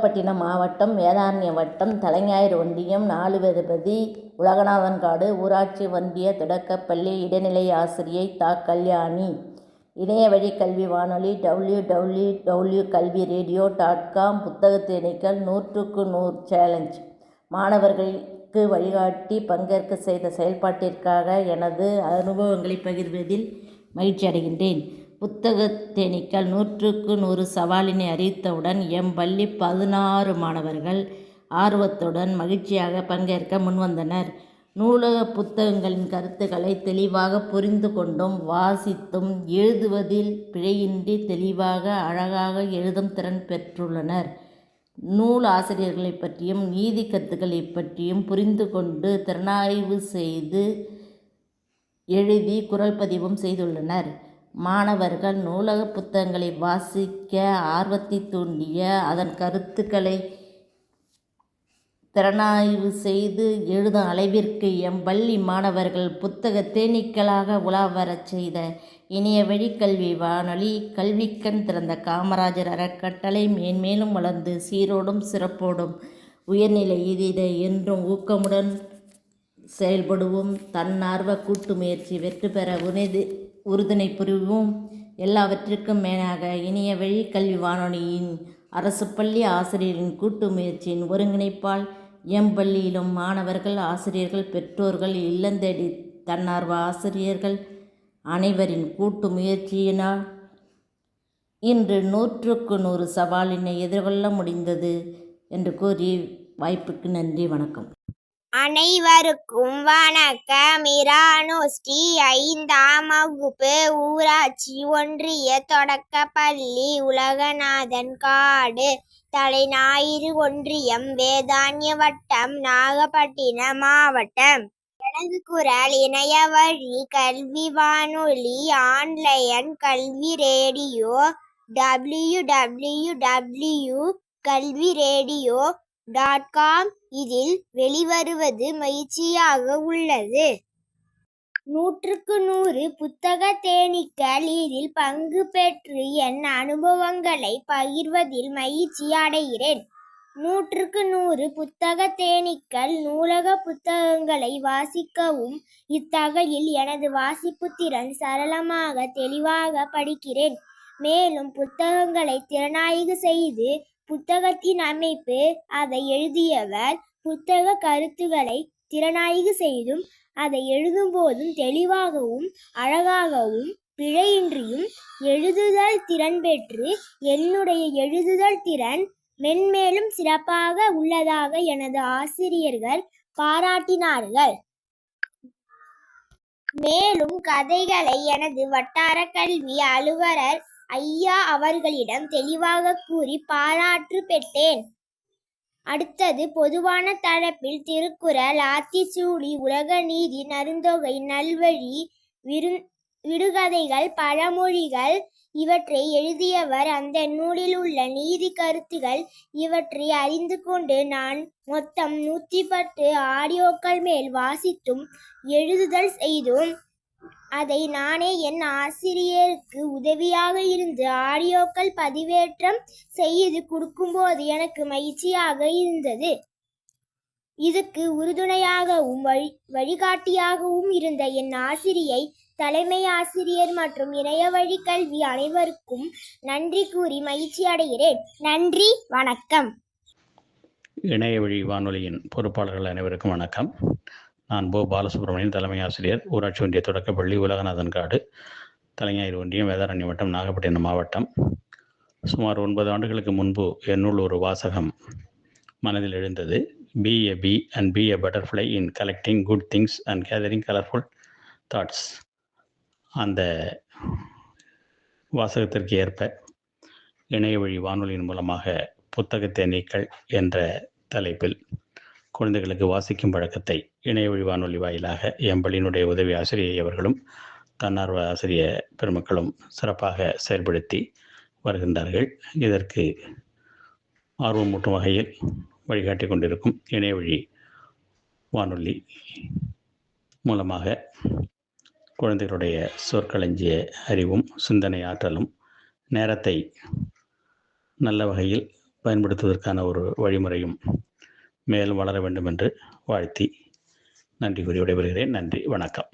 நாகப்பட்டினம் மாவட்டம் வேதாரண்ய வட்டம் தலைஞாயிறு ஒன்றியம் நாலுவெதுபதி உலகநாதன்காடு ஊராட்சி ஒன்றிய தொடக்கப்பள்ளி இடைநிலை ஆசிரியை தா. கல்யாணி. இணையவழி கல்வி வானொலி W W W Kalvi radio dot com புத்தக தேனீக்கள் நூற்றுக்கு நூறு சேலஞ்ச் மாணவர்களுக்கு வழிகாட்டி பங்கேற்க செய்த செயல்பாட்டிற்காக எனது அனுபவங்களைப் பகிர்வதில் மகிழ்ச்சி அடைகின்றேன் தேனீக்கள் நூற்றுக்கு நூறு சவாலினை அறிவித்தவுடன் எம் பள்ளி பதினாறு மாணவர்கள் ஆர்வத்துடன் மகிழ்ச்சியாக பங்கேற்க முன்வந்தனர். நூலக புத்தகங்களின் கருத்துக்களை தெளிவாக புரிந்து கொண்டும் வாசித்தும் எழுதுவதில் பிழையின்றி தெளிவாக அழகாக எழுதும் திறன் பெற்றுள்ளனர். நூல் ஆசிரியர்களைப் பற்றியும் நீதிக் கருத்துக்களைப் பற்றியும் புரிந்து கொண்டு திறனாய்வு செய்து எழுதி குரல் பதிவும் செய்துள்ளனர். மாணவர்கள் நூலக புத்தகங்களை வாசிக்க ஆர்வத்தை தூண்டிய அதன் கருத்துக்களை திறனாய்வு செய்து எழுதும் அளவிற்கு எம் பள்ளி மாணவர்கள் புத்தக தேனீக்களாக உலா வரச் செய்த இணையவழி கல்வி வானொலி கல்விக்கண் திறந்த காமராஜர் அறக்கட்டளை மேன்மேலும் வளர்ந்து சீரோடும் சிறப்போடும் உயர்நிலை உயர்நிலையெய்திட என்றும் ஊக்கமுடன் செயல்படுவோம். தன்னார்வ கூட்டு முயற்சி வெற்றி பெற உறுதுணை புரிவோம். எல்லாவற்றிற்கும் மேலாக இணையவழி கல்வி வானொலியின் அரசு பள்ளி ஆசிரியரின் கூட்டு முயற்சியின் ஒருங்கிணைப்பால் எம் பள்ளியிலும் மாணவர்கள் ஆசிரியர்கள் பெற்றோர்கள் இல்லந்தேடி தன்னார்வ ஆசிரியர்கள் அனைவரின் கூட்டு முயற்சியினால் இன்று நூற்றுக்கு நூறு சவாலினை எதிர்கொள்ள முடிந்தது என்று கூறி வாய்ப்புக்கு நன்றி வணக்கம். அனைவருக்கும் வணக்கம். இரானோஸ்டி ஸ்ரீ ஐந்தாம் வகுப்பு ஊராட்சி ஒன்றிய தொடக்கப்பள்ளி உலகநாதன் காடு தலைஞாயிறு ஒன்றியம் வேதாரண்யம் வட்டம் நாகப்பட்டினம் மாவட்டம். எனது குரல் இணையவழி கல்வி வானொலி online Kalvi radio W W W Kalvi radio dot com இதில் வெளிவருவது மகிழ்ச்சியாக உள்ளது. நூற்றுக்கு நூறு புத்தக தேனீக்கள் இதில் பங்கு பெற்று என் அனுபவங்களை பகிர்வதில் மகிழ்ச்சி அடைகிறேன். நூற்றுக்கு நூறு புத்தக தேனீக்கள் நூலகப் புத்தகங்களை வாசிக்கவும் இத்தகையில் எனது வாசிப்பு திறன் சரளமாக தெளிவாக படிக்கிறேன். மேலும் புத்தகங்களை திறனாய்வு செய்து புத்தகத்தின் அமைப்பு அதை எழுதியவர் புத்தக கருத்துக்களை திறனாய்வு செய்தும் அதை எழுதும்போதும் தெளிவாகவும் அழகாகவும் பிழையின்றியும் எழுதுதல் திறன் பெற்று என்னுடைய எழுதுதல் திறன் மென்மேலும் சிறப்பாக உள்ளதாக எனது ஆசிரியர்கள் பாராட்டினார்கள். மேலும் கதைகளை எனது வட்டார கல்வி அலுவலர் ஐயா அவர்களிடம் தெளிவாக கூறி பாராட்டு பெற்றேன். அடுத்தது பொதுவான தரப்பில் திருக்குறள் ஆத்திச்சூடி உலக நீதி நறுந்தொகை நல்வழி விரு விடுகதைகள் பழமொழிகள் இவற்றை எழுதியவர் அந்த நூலில் உள்ள நீதி கருத்துக்கள் இவற்றை அறிந்து கொண்டு நான் மொத்தம் நூற்றி பத்து ஆடியோக்கள் மேல் வாசித்தும் எழுதுதல் செய்தும் அதை நானே என் ஆசிரியருக்கு உதவியாக இருந்து ஆடியோக்கள் பதிவேற்றம் செய்து கொடுக்கும்போது எனக்கு மகிழ்ச்சியாக இருந்தது. இதுக்கு உறுதுணையாகவும் வழி வழிகாட்டியாகவும் இருந்த என் ஆசிரியை தலைமை ஆசிரியர் மற்றும் இணையவழி கல்வி அனைவருக்கும் நன்றி கூறி மகிழ்ச்சி அடைகிறேன். நன்றி வணக்கம். இணையவழி வானொலியின் பொறுப்பாளர்கள் அனைவருக்கும் வணக்கம். நான் போ. பாலசுப்ரமணியன் தலைமை ஆசிரியர் ஊராட்சி ஒன்றிய தொடக்கப்பள்ளி உலகநாதன் காடு தலைஞாயிறு ஒன்றியம் வேதாரண்யம் வட்டம் நாகப்பட்டினம் மாவட்டம். சுமார் ஒன்பது ஆண்டுகளுக்கு முன்பு என்னுள் ஒரு வாசகம் மனதில் எழுந்தது. Be a bee and be a butterfly in collecting good things and gathering colourful thoughts. அந்த வாசகத்திற்கு ஏற்ப இணையவழி வானொலியின் மூலமாக புத்தகத்தை தேனீக்கள் என்ற தலைப்பில் குழந்தைகளுக்கு வாசிக்கும் பழக்கத்தை இணையவழி வானொலி வாயிலாக எம்பளினுடைய உதவி ஆசிரியை அவர்களும் தன்னார்வ ஆசிரிய பெருமக்களும் சிறப்பாக செயல்படுத்தி வருகின்றார்கள். இதற்கு ஆர்வமூட்டும் வகையில் வழிகாட்டி கொண்டிருக்கும் இணையவழி வானொலி மூலமாக குழந்தைகளுடைய சொற்களஞ்சிய அறிவும் சிந்தனை ஆற்றலும் நேரத்தை நல்ல வகையில் பயன்படுத்துவதற்கான ஒரு வழிமுறையும் மேலும் வளர வேண்டும் என்று வாழ்த்தி நன்றி கூறி விடைபெறுகிறேன். நன்றி வணக்கம்.